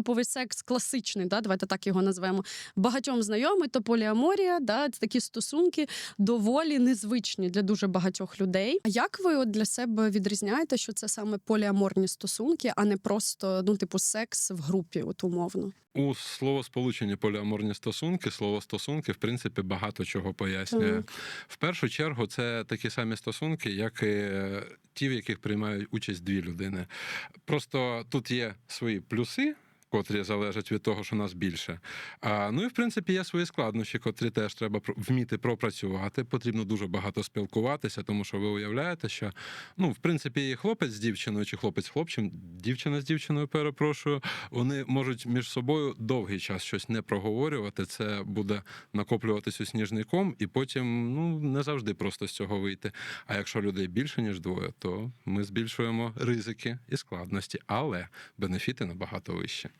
груповий секс класичний, да, давайте так його назвемо. Багатьом знайомий, то поліаморія, да, це такі стосунки доволі незвичні для дуже багатьох людей. А як ви от для себе відрізняєте, що це саме поліаморні стосунки, а не просто ну, типу, секс в групі, от умовно? У словосполученні поліаморні стосунки, слово стосунки, в принципі, багато чого пояснює. Так. В першу чергу, це такі самі стосунки, як і е, ті, в яких приймають участь дві людини. Просто тут є свої плюси. Котрі залежать від того, що нас більше. А, ну і в принципі є свої складнощі, котрі теж треба вміти пропрацювати. Потрібно дуже багато спілкуватися, тому що ви уявляєте, що ну, в принципі, і хлопець з дівчиною, чи хлопець з хлопчим, дівчина з дівчиною, перепрошую, вони можуть між собою довгий час щось не проговорювати. Це буде накоплюватись у сніжний ком, і потім ну не завжди просто з цього вийти. А якщо людей більше ніж двоє, то ми збільшуємо ризики і складності, але бенефіти набагато вищі.